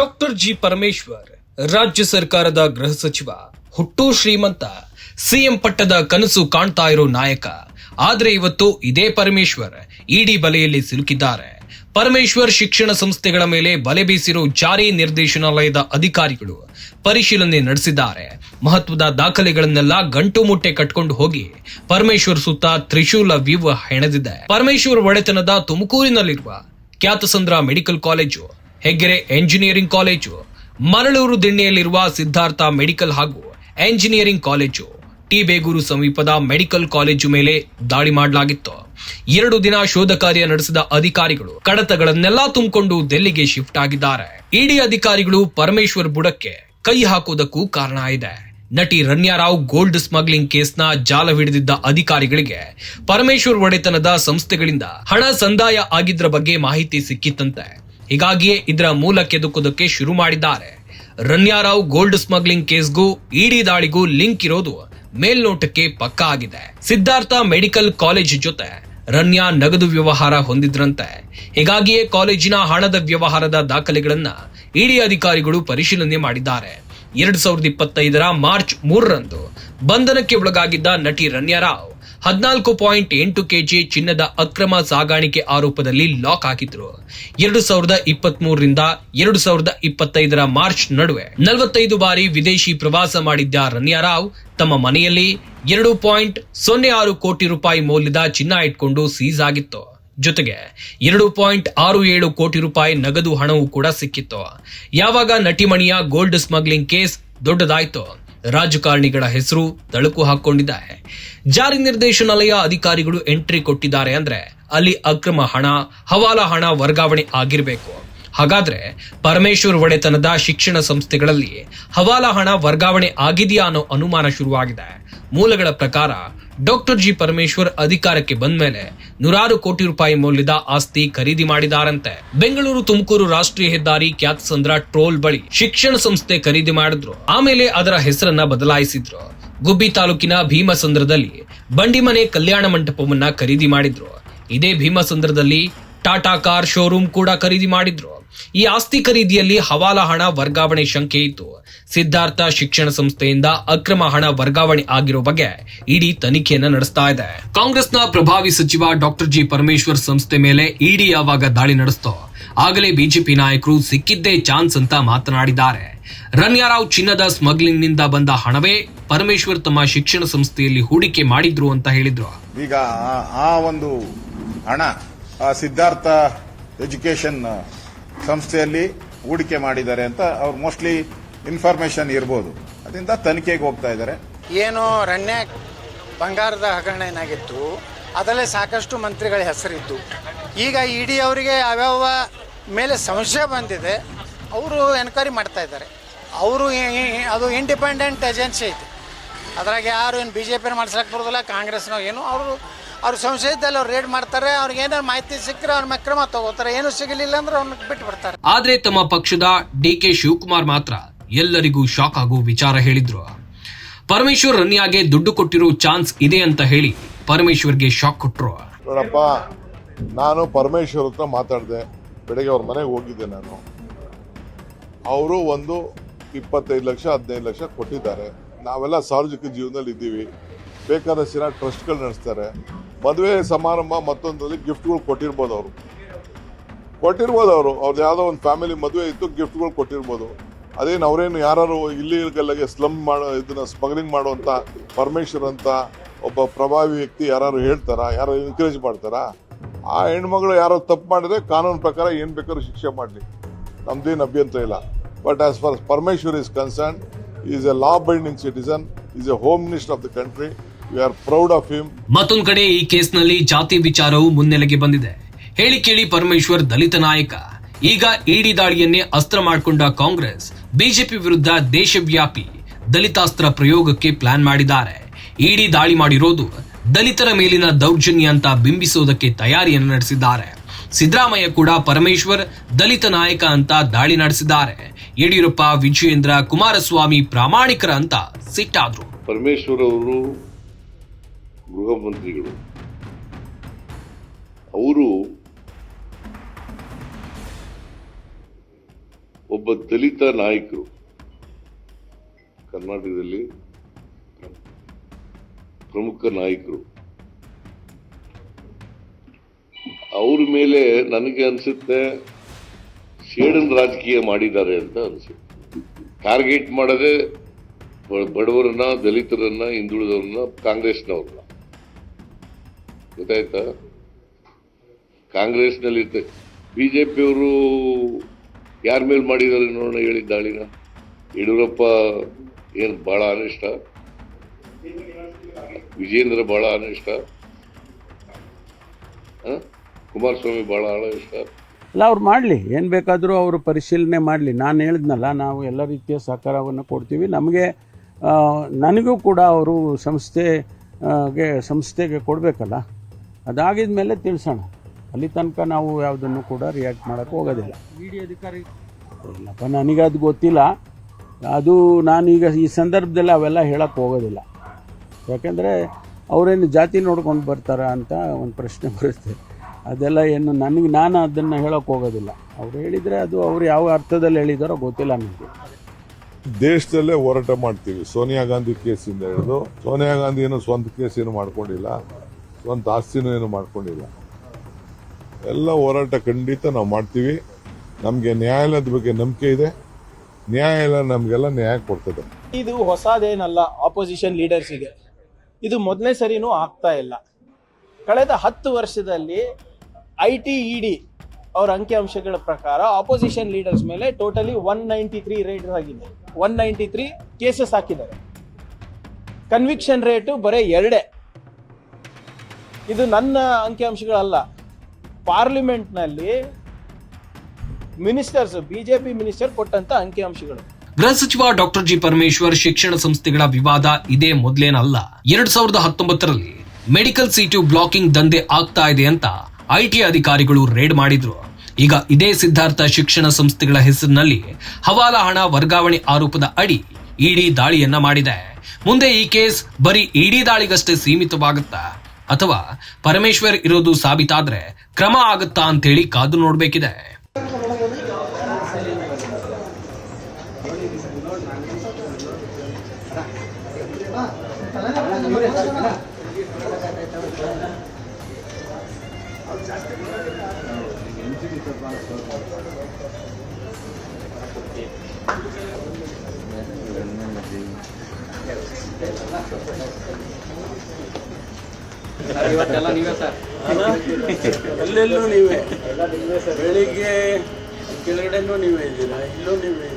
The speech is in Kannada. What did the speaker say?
ಡಾಕ್ಟರ್ ಜಿ ಪರಮೇಶ್ವರ್, ರಾಜ್ಯ ಸರ್ಕಾರದ ಗೃಹ ಸಚಿವ, ಹುಟ್ಟು ಶ್ರೀಮಂತ, ಸಿಎಂ ಪಟ್ಟದ ಕನಸು ಕಾಣ್ತಾ ಇರೋ ನಾಯಕ. ಆದ್ರೆ ಇವತ್ತು ಇದೇ ಪರಮೇಶ್ವರ್ ಇಡಿ ಬಲೆಯಲ್ಲಿ ಸಿಲುಕಿದ್ದಾರೆ. ಪರಮೇಶ್ವರ್ ಶಿಕ್ಷಣ ಸಂಸ್ಥೆಗಳ ಮೇಲೆ ಬಲೆ ಬೀಸಿರೋ ಜಾರಿ ನಿರ್ದೇಶನಾಲಯದ ಅಧಿಕಾರಿಗಳು ಪರಿಶೀಲನೆ ನಡೆಸಿದ್ದಾರೆ. ಮಹತ್ವದ ದಾಖಲೆಗಳನ್ನೆಲ್ಲ ಗಂಟು ಮುಟ್ಟೆ ಕಟ್ಕೊಂಡು ಹೋಗಿ ಪರಮೇಶ್ವರ್ ಸುತ್ತ ತ್ರಿಶೂಲ ವ್ಯೂಹ ಹೆಣೆದಿದೆ. ಪರಮೇಶ್ವರ್ ಒಡೆತನದ ತುಮಕೂರಿನಲ್ಲಿರುವ Kyathasandra medical college Heggere engineering college Maralur ದಿಣ್ಣೆಯಲ್ಲಿರುವ Siddhartha medical ಹಾಗೂ ಎಂಜಿನಿಯರಿಂಗ್ ಕಾಲೇಜು ಟಿ ಬೇಗೂರು ಸಮೀಪದ ಮೆಡಿಕಲ್ ಕಾಲೇಜು ಮೇಲೆ ದಾಳಿ ಮಾಡಲಾಗಿತ್ತು. ಎರಡು ದಿನ ಶೋಧ ಕಾರ್ಯ ನಡೆಸಿದ ಅಧಿಕಾರಿಗಳು ಕಡತಗಳನ್ನೆಲ್ಲಾ ತುಂಬಿಕೊಂಡು ದೆಲ್ಲಿಗೆ ಶಿಫ್ಟ್ ಆಗಿದ್ದಾರೆ. ಇಡಿ ಅಧಿಕಾರಿಗಳು ಪರಮೇಶ್ವರ್ ಬುಡಕ್ಕೆ ಕೈ ಹಾಕೋದಕ್ಕೂ ಕಾರಣ ಇದೆ. ನಟಿ ರಣ್ಯಾರಾವ್ ಗೋಲ್ಡ್ ಸ್ಮಗ್ಲಿಂಗ್ ಕೇಸ್ನ ಜಾಲ ಹಿಡಿದಿದ್ದ ಅಧಿಕಾರಿಗಳಿಗೆ ಪರಮೇಶ್ವರ್ ಒಡೆತನದ ಸಂಸ್ಥೆಗಳಿಂದ ಹಣ ಸಂದಾಯ ಆಗಿದ್ರ ಬಗ್ಗೆ ಮಾಹಿತಿ ಸಿಕ್ಕಿತ್ತಂತೆ. ಹೀಗಾಗಿಯೇ ಇದರ ಮೂಲ ಕೆದುಕುದಕ್ಕೆ ಶುರು ಮಾಡಿದ್ದಾರೆ. ರಣ್ಯಾರಾವ್ ಗೋಲ್ಡ್ ಸ್ಮಗ್ಲಿಂಗ್ ಕೇಸ್ಗೂ ಇಡಿ ದಾಳಿಗೂ ಲಿಂಕ್ ಇರೋದು ಮೇಲ್ನೋಟಕ್ಕೆ ಪಕ್ಕಾ ಆಗಿದೆ. ಸಿದ್ಧಾರ್ಥ ಮೆಡಿಕಲ್ ಕಾಲೇಜ್ ಜೊತೆ ರನ್ಯಾ ನಗದು ವ್ಯವಹಾರ ಹೊಂದಿದ್ರಂತೆ. ಹೀಗಾಗಿಯೇ ಕಾಲೇಜಿನ ಹಣದ ವ್ಯವಹಾರದ ದಾಖಲೆಗಳನ್ನ ಇಡಿ ಅಧಿಕಾರಿಗಳು ಪರಿಶೀಲನೆ ಮಾಡಿದ್ದಾರೆ. ಎರಡ್ ಸಾವಿರದ ಇಪ್ಪತ್ತೈದರ ಮಾರ್ಚ್ ಮೂರರಂದು ಬಂಧನಕ್ಕೆ ಒಳಗಾಗಿದ್ದ ನಟಿ ರಣ್ಯಾರಾವ್ ಹದಿನಾಲ್ಕು ಪಾಯಿಂಟ್ ಎಂಟು ಕೆಜಿ ಚಿನ್ನದ ಅಕ್ರಮ ಸಾಗಾಣಿಕೆ ಆರೋಪದಲ್ಲಿ ಲಾಕ್ ಹಾಕಿದ್ರು. ಎರಡು ಸಾವಿರದ ಇಪ್ಪತ್ತ್ ಮೂರರಿಂದ ಎರಡು ಸಾವಿರದ ಇಪ್ಪತ್ತೈದರ ಮಾರ್ಚ್ ನಡುವೆ ನಲವತ್ತೈದು ಬಾರಿ ವಿದೇಶಿ ಪ್ರವಾಸ ಮಾಡಿದ್ದ ರನ್ಯಾರಾವ್ ತಮ್ಮ ಮನೆಯಲ್ಲಿ ಎರಡು ಪಾಯಿಂಟ್ ಸೊನ್ನೆ ಆರು ಕೋಟಿ ರೂಪಾಯಿ ಮೌಲ್ಯದ ಚಿನ್ನ ಇಟ್ಕೊಂಡು ಸೀಸ್ ಆಗಿತ್ತು. ಜೊತೆಗೆ ಎರಡು ಪಾಯಿಂಟ್ ಆರು ಏಳು ಕೋಟಿ ರೂಪಾಯಿ ನಗದು ಹಣವೂ ಕೂಡ ಸಿಕ್ಕಿತ್ತು. ಯಾವಾಗ ನಟಿಮಣಿಯ ಗೋಲ್ಡ್ ಸ್ಮಗ್ಲಿಂಗ್ ಕೇಸ್ ದೊಡ್ಡದಾಯ್ತು. ರಾಜಕಾರಣಿಗಳ ಹೆಸರು ತಳುಕು ಹಾಕೊಂಡಿದ್ದಾರೆ. ಜಾರಿ ನಿರ್ದೇಶನಾಲಯ ಅಧಿಕಾರಿಗಳು ಎಂಟ್ರಿ ಕೊಟ್ಟಿದ್ದಾರೆ ಅಂದ್ರೆ ಅಲ್ಲಿ ಅಕ್ರಮ ಹಣ, ಹವಾಲಾ ಹಣ ವರ್ಗಾವಣೆ ಆಗಿರಬೇಕು. ಹಾಗಾದ್ರೆ ಪರಮೇಶ್ವರ್ ಒಡೆತನದ ಶಿಕ್ಷಣ ಸಂಸ್ಥೆಗಳಲ್ಲಿ ಹವಾಲಾ ಹಣ ವರ್ಗಾವಣೆ ಆಗಿದೆಯಾ ಅನ್ನೋ ಅನುಮಾನ ಶುರುವಾಗಿದೆ. ಮೂಲಗಳ ಪ್ರಕಾರ ಡಾಕ್ಟರ್ ಜಿ ಪರಮೇಶ್ವರ್ ಅಧಿಕಾರಕ್ಕೆ ಬಂದ ಮೇಲೆ ನೂರಾರು ಕೋಟಿ ರೂಪಾಯಿ ಮೌಲ್ಯದ ಆಸ್ತಿ ಖರೀದಿ ಮಾಡಿದಾರಂತೆ. ಬೆಂಗಳೂರು ತುಮಕೂರು ರಾಷ್ಟ್ರೀಯ ಹೆದ್ದಾರಿ ಖ್ಯಾತ ಸಂದ್ರ ಟ್ರೋಲ್ ಬಳಿ ಶಿಕ್ಷಣ ಸಂಸ್ಥೆ ಖರೀದಿ ಮಾಡಿದ್ರು. ಆಮೇಲೆ ಅದರ ಹೆಸರನ್ನ ಬದಲಾಯಿಸಿದ್ರು. ಗುಬ್ಬಿ ತಾಲೂಕಿನ ಭೀಮಸಂದ್ರದಲ್ಲಿ ಬಂಡಿಮನೆ ಕಲ್ಯಾಣ ಮಂಟಪವನ್ನ ಖರೀದಿ ಮಾಡಿದ್ರು. ಇದೇ ಭೀಮಸಂದ್ರದಲ್ಲಿ ಟಾಟಾ ಕಾರ್ ಶೋರೂಮ್ ಕೂಡ ಖರೀದಿ ಮಾಡಿದ್ರು. ಈ ಆಸ್ತಿ ಖರೀದಿಯಲ್ಲಿ ಹವಾಲಾ ಹಣ ವರ್ಗಾವಣೆ ಶಂಕೆ ಇತ್ತು. ಸಿದ್ಧಾರ್ಥ ಶಿಕ್ಷಣ ಸಂಸ್ಥೆಯಿಂದ ಅಕ್ರಮ ಹಣ ವರ್ಗಾವಣೆ ಆಗಿರೋ ಬಗ್ಗೆ ಇಡಿ ತನಿಖೆಯನ್ನು ನಡೆಸ್ತಾ ಇದೆ. ಕಾಂಗ್ರೆಸ್ನ ಪ್ರಭಾವಿ ಸಚಿವ ಡಾಕ್ಟರ್ ಜಿ ಪರಮೇಶ್ವರ್ ಸಂಸ್ಥೆ ಮೇಲೆ ಇಡಿ ಯಾವಾಗ ದಾಳಿ ನಡೆಸ್ತೋ, ಆಗಲೇ ಬಿಜೆಪಿ ನಾಯಕರು ಸಿಕ್ಕಿದ್ದೇ ಚಾನ್ಸ್ ಅಂತ ಮಾತನಾಡಿದ್ದಾರೆ. ರನ್ಯಾರಾವ್ ಚಿನ್ನದ ಸ್ಮಗ್ಲಿಂಗ್ನಿಂದ ಬಂದ ಹಣವೇ ಪರಮೇಶ್ವರ್ ತಮ್ಮ ಶಿಕ್ಷಣ ಸಂಸ್ಥೆಯಲ್ಲಿ ಹೂಡಿಕೆ ಮಾಡಿದ್ರು ಅಂತ ಹೇಳಿದ್ರು. ಈಗ ಆ- ಒಂದು ಹಣ ಸಿದ್ಧಾರ್ಥ ಎಜುಕೇಶನ್ ಸಂಸ್ಥೆಯಲ್ಲಿ ಹೂಡಿಕೆ ಮಾಡಿದ್ದಾರೆ ಅಂತ ಅವ್ರು ಮೋಸ್ಟ್ಲಿ ಇನ್ಫಾರ್ಮೇಶನ್ ಇರ್ಬೋದು. ಅದರಿಂದ ತನಿಖೆಗೆ ಹೋಗ್ತಾ ಇದ್ದಾರೆ. ಏನು ರಣ್ಯ ಬಂಗಾರದ ಹಗರಣ ಏನಾಗಿತ್ತು, ಅದರಲ್ಲೇ ಸಾಕಷ್ಟು ಮಂತ್ರಿಗಳ ಹೆಸರಿದ್ದು. ಈಗ ಇ ಡಿ ಅವರಿಗೆ ಯಾವ್ಯಾವ ಮೇಲೆ ಸಂಶಯ ಬಂದಿದೆ, ಅವರು ಎನ್ಕ್ವೈರಿ ಮಾಡ್ತಾ ಇದ್ದಾರೆ. ಅವರು ಅದು ಇಂಡಿಪೆಂಡೆಂಟ್ ಏಜೆನ್ಸಿ ಐತೆ. ಅದ್ರಾಗ ಯಾರು ಏನು ಬಿ ಜೆ ಪಿನ ಮಾಡ್ಸಕ್ಕೆ ಬರೋದಿಲ್ಲ, ಕಾಂಗ್ರೆಸ್ನೋ ಏನು, ಅವರು ಅವ್ರ ಸಂಶಯದಲ್ಲಿ ಅವ್ರು ರೇಡ್ ಮಾಡ್ತಾರೆ ಅವ್ರಿಗೆ ಏನಾರು ಮಾಹಿತಿ ಸಿಕ್ಕರೆ ಅವ್ರ ಕ್ರಮ ತಗೋತಾರೆ. ಏನು ಸಿಗಲಿಲ್ಲ ಅಂದ್ರೆ ಅವ್ರನ್ನ ಬಿಟ್ಟು ಬಿಡ್ತಾರೆ ಆದ್ರೆ ತಮ್ಮ ಪಕ್ಷದ ಡಿ ಕೆ ಶಿವಕುಮಾರ್ ಮಾತ್ರ ಎಲ್ಲರಿಗೂ ಶಾಕ್ ಆಗೋ ವಿಚಾರ ಹೇಳಿದ್ರು. ಪರಮೇಶ್ವರ್ ರನ್ಯಾಗೆ ದುಡ್ಡು ಕೊಟ್ಟಿರೋ ಚಾನ್ಸ್ ಇದೆ ಅಂತ ಹೇಳಿ ಪರಮೇಶ್ವರ್ಗೆ ಶಾಕ್ ಕೊಟ್ಟರು ನೋಡಪ್ಪ ನಾನು ಪರಮೇಶ್ವರ್ ಹತ್ರ ಮಾತಾಡಿದೆ. ಬೆಳಗ್ಗೆ ಅವ್ರ ಮನೆಗೆ ಹೋಗಿದ್ದೆ ನಾನು. ಅವರು ಒಂದು ಇಪ್ಪತ್ತೈದು ಲಕ್ಷ ಹದಿನೈದು ಲಕ್ಷ ಕೊಟ್ಟಿದ್ದಾರೆ. ನಾವೆಲ್ಲ ಸಾರ್ವಜನಿಕ ಜೀವನದಲ್ಲಿ ಇದ್ದೀವಿ. ಬೇಕಾದಷ್ಟು ಜನ ಟ್ರಸ್ಟ್ಗಳು ನಡೆಸ್ತಾರೆ. ಮದುವೆ ಸಮಾರಂಭ ಮತ್ತೊಂದರಲ್ಲಿ ಗಿಫ್ಟ್ಗಳು ಕೊಟ್ಟಿರ್ಬೋದು ಅವರು. ಕೊಟ್ಟಿರ್ಬೋದು ಅವರು. ಅವ್ರದ್ದು ಯಾವುದೋ ಒಂದು ಫ್ಯಾಮಿಲಿ ಮದುವೆ ಇತ್ತು ಗಿಫ್ಟ್ಗಳು ಕೊಟ್ಟಿರ್ಬೋದು. ಅದೇನು ಅವರೇನು ಯಾರು ಇಲ್ಲಿಗಲ್ಲಾಗೆ ಸ್ಲಮ್ ಮಾಡೋ, ಇದನ್ನು ಸ್ಮಗ್ಲಿಂಗ್ ಮಾಡುವಂಥ ಪರಮೇಶ್ವರ್ ಅಂತ ಒಬ್ಬ ಪ್ರಭಾವಿ ವ್ಯಕ್ತಿ ಯಾರು ಹೇಳ್ತಾರಾ? ಯಾರು ಎನ್ಕರೇಜ್ ಮಾಡ್ತಾರಾ? ಆ ಹೆಣ್ಮಗಳು ಯಾರೋ ತಪ್ಪು ಮಾಡಿದ್ರೆ ಕಾನೂನು ಪ್ರಕಾರ ಏನು ಬೇಕಾದ್ರೂ ಶಿಕ್ಷೆ ಮಾಡಲಿ. ನಮ್ದೇನು ಅಭ್ಯಂತರ ಇಲ್ಲ. But as far Parameshwar is concern is a law binding citizen is a home minister of the country proud of him ಮತ್ತೊಂದ್ ಕಡೆ ಈ ಕೇಸ್ನಲ್ಲಿ ಜಾತಿ ವಿಚಾರವು ಮುನ್ನೆಲೆಗೆ ಬಂದಿದೆ. ಹೇಳಿ ಕೇಳಿ ಪರಮೇಶ್ವರ್ ದಲಿತ ನಾಯಕ. ಈಗ ಇಡಿ ದಾಳಿಯನ್ನೇ ಅಸ್ತ್ರ ಮಾಡಿಕೊಂಡ ಕಾಂಗ್ರೆಸ್ ಬಿಜೆಪಿ ವಿರುದ್ಧ ದೇಶವ್ಯಾಪಿ ದಲಿತಾಸ್ತ್ರ ಪ್ರಯೋಗಕ್ಕೆ ಪ್ಲಾನ್ ಮಾಡಿದ್ದಾರೆ. ಇಡಿ ದಾಳಿ ಮಾಡಿರೋದು ದಲಿತರ ಮೇಲಿನ ದೌರ್ಜನ್ಯ ಅಂತ ಬಿಂಬಿಸೋದಕ್ಕೆ ತಯಾರಿಯನ್ನು ನಡೆಸಿದ್ದಾರೆ. ಸಿದ್ದರಾಮಯ್ಯ ಕೂಡ ಪರಮೇಶ್ವರ್ ದಲಿತ ನಾಯಕ ಅಂತ ದಾಳಿ ನಡೆಸಿದ್ದಾರೆ. ಯಡಿಯೂರಪ್ಪ ವಿಜಯೇಂದ್ರ ಕುಮಾರಸ್ವಾಮಿ ಪ್ರಾಮಾಣಿಕರ ಅಂತ ಸಿಟ್ಟಾದ್ರು. ಪರಮೇಶ್ವರ್ ಅವರು ಗೃಹ ಮಂತ್ರಿಗಳು ಅವರು ಒಬ್ಬ ದಲಿತ ನಾಯಕರು, ಕರ್ನಾಟಕದಲ್ಲಿ ಪ್ರಮುಖ ನಾಯಕರು. ಅವ್ರ ಮೇಲೆ ನನಗೆ ಅನ್ಸುತ್ತೆ ಸೇಡನ್ ರಾಜಕೀಯ ಮಾಡಿದ್ದಾರೆ ಅಂತ ಅನ್ಸುತ್ತೆ. ಟಾರ್ಗೆಟ್ ಮಾಡದೆ ಬಡವರನ್ನ, ದಲಿತರನ್ನ ಹಿಂದುಳಿದವ್ರನ್ನ ಕಾಂಗ್ರೆಸ್ನವ್ರನ್ನ. ಗೊತ್ತಾಯ್ತಾ? ಕಾಂಗ್ರೆಸ್ನಲ್ಲಿ ಜೆ ಪಿಯವರು ಯಾರ ಮೇಲೆ ಮಾಡಿದ್ದಾರೆ ನೋಡೋಣ ಹೇಳಿ ದಾಳಿನ? ಯಡಿಯೂರಪ್ಪ ಏನು ಬಹಳ ಅನಿಷ್ಟ? ವಿಜೇಂದ್ರ ಬಹಳ ಅನಿಷ್ಟ? ಕುಮಾರಸ್ವಾಮಿ ಬಹಳ ಅನಿಷ್ಟ ಅಲ್ಲ, ಅವ್ರು ಮಾಡಲಿ. ಏನು ಬೇಕಾದರೂ ಅವರು ಪರಿಶೀಲನೆ ಮಾಡಲಿ. ನಾನು ಹೇಳಿದ್ನಲ್ಲ, ನಾವು ಎಲ್ಲ ರೀತಿಯ ಸಹಕಾರವನ್ನು ಕೊಡ್ತೀವಿ. ನಮಗೆ ನನಗೂ ಕೂಡ ಅವರು ಸಂಸ್ಥೆಗೆ ಸಂಸ್ಥೆಗೆ ಕೊಡಬೇಕಲ್ಲ? ಅದಾಗಿದ ಮೇಲೆ ತಿಳಿಸೋಣ. ಅಲ್ಲಿ ತನಕ ನಾವು ಯಾವುದನ್ನು ಕೂಡ ರಿಯಾಕ್ಟ್ ಮಾಡೋಕ್ಕೆ ಹೋಗೋದಿಲ್ಲ. ಇಲ್ಲಪ್ಪ ನನಗೆ ಅದು ಗೊತ್ತಿಲ್ಲ. ಅದು ನಾನೀಗ ಈ ಸಂದರ್ಭದಲ್ಲಿ ಅವೆಲ್ಲ ಹೇಳಕ್ಕೆ ಹೋಗೋದಿಲ್ಲ. ಯಾಕೆಂದರೆ ಅವರೇನು ಜಾತಿ ನೋಡ್ಕೊಂಡು ಬರ್ತಾರ ಅಂತ ಒಂದು ಪ್ರಶ್ನೆ ಬರುತ್ತೆ. ಅದೆಲ್ಲ ಏನು ನನಗೆ ನಾನು ಅದನ್ನು ಹೇಳೋಕ್ಕೆ ಹೋಗೋದಿಲ್ಲ. ಅವ್ರು ಹೇಳಿದರೆ ಅದು ಅವ್ರು ಯಾವ ಅರ್ಥದಲ್ಲಿ ಹೇಳಿದಾರೋ ಗೊತ್ತಿಲ್ಲ ನನಗೆ. ದೇಶದಲ್ಲೇ ಹೋರಾಟ ಮಾಡ್ತೀವಿ. ಸೋನಿಯಾ ಗಾಂಧಿ ಕೇಸಿಂದ ಹೇಳೋದು ಸೋನಿಯಾ ಗಾಂಧಿ ಏನು ಸ್ವಂತ ಕೇಸ್ ಏನು ಮಾಡ್ಕೊಂಡಿಲ್ಲ. ಸ್ವಂತ ಆಸ್ತಿನೂ ಏನು ಮಾಡ್ಕೊಂಡಿಲ್ಲ. ಎಲ್ಲ ಹೋರಾಟ ಖಂಡಿತ ನಾವು ಮಾಡ್ತೀವಿ. ನಮಗೆ ನ್ಯಾಯಾಲಯದ ಬಗ್ಗೆ ನಂಬಿಕೆ ಇದೆ. ನ್ಯಾಯಾಲಯ ನಮಗೆಲ್ಲ ನ್ಯಾಯ ಕೊಡ್ತದೆ. ಇದು ಹೊಸದೇನಲ್ಲ ಆಪೋಸಿಷನ್ ಲೀಡರ್ಸಿಗೆ ಇದು ಮೊದಲನೇ ಸರಿನೂ ಆಗ್ತಾ ಇಲ್ಲ. ಕಳೆದ ಹತ್ತು ವರ್ಷದಲ್ಲಿ ಐ ಟಿ ಇ ಡಿ ಅವರ ಅಂಕಿಅಂಶಗಳ ಪ್ರಕಾರ ಆಪೋಸಿಷನ್ ಲೀಡರ್ಸ್ ಮೇಲೆ totally one ninety three rate ಆಗಿದೆ. ಒನ್ ನೈಂಟಿ ತ್ರೀ ಕೇಸಸ್ ಹಾಕಿದ್ದಾರೆ. ಕನ್ವಿಕ್ಷನ್ ರೇಟು ಬರೀ ಎರಡೇ. ಇದು ನನ್ನ ಅಂಕಿಅಂಶಗಳಲ್ಲ. ಪಾರ್ಲಿಮೆಂಟ್ನಲ್ಲಿ ಮಿನಿಸ್ಟರ್ಸ್, ಬಿಜೆಪಿ ಮಿನಿಸ್ಟರ್ ಕೊಟ್ಟಂತ ಅಂಕಿಅಂಶಗಳು. ಗೃಹ ಸಚಿವ ಡಾಕ್ಟರ್ ಜಿ ಪರಮೇಶ್ವರ್ ಶಿಕ್ಷಣ ಸಂಸ್ಥೆಗಳ ವಿವಾದ ಇದೇ ಮೊದಲೇನಲ್ಲ. ಎರಡ್ ಸಾವಿರದ ಹತ್ತೊಂಬತ್ತರಲ್ಲಿ ಮೆಡಿಕಲ್ ಸೀಟು ಬ್ಲಾಕಿಂಗ್ ದಂಧೆ ಆಗ್ತಾ ಇದೆ ಅಂತ ಐಟಿ ಅಧಿಕಾರಿಗಳು ರೇಡ್ ಮಾಡಿದ್ರು. ಈಗ ಇದೇ ಸಿದ್ಧಾರ್ಥ ಶಿಕ್ಷಣ ಸಂಸ್ಥೆಗಳ ಹೆಸರಿನಲ್ಲಿ ಹವಾಲಾ ಹಣ ವರ್ಗಾವಣೆ ಆರೋಪದ ಅಡಿ ಇಡಿ ದಾಳಿಯನ್ನ ಮಾಡಿದೆ. ಮುಂದೆ ಈ ಕೇಸ್ ಬರೀ ಇಡಿ ದಾಳಿಗಷ್ಟೇ ಸೀಮಿತವಾಗುತ್ತಾ ಅಥವಾ ಪರಮೇಶ್ವರ್ ಇರೋದು ಸಾಬೀತಾದ್ರೆ ಕ್ರಮ ಆಗುತ್ತಾ ಅಂತೇಳಿ ಕಾದು ನೋಡ್ಬೇಕಿದೆ. ಎಲ್ಲೆಲ್ಲೂ ನೀವೇ? ಬೆಳಿಗ್ಗೆ ಕೆಳಗಡೆನೂ ನೀವೇ ಇದ್ದೀರಾ? ಇಲ್ಲೂ ನೀವೇ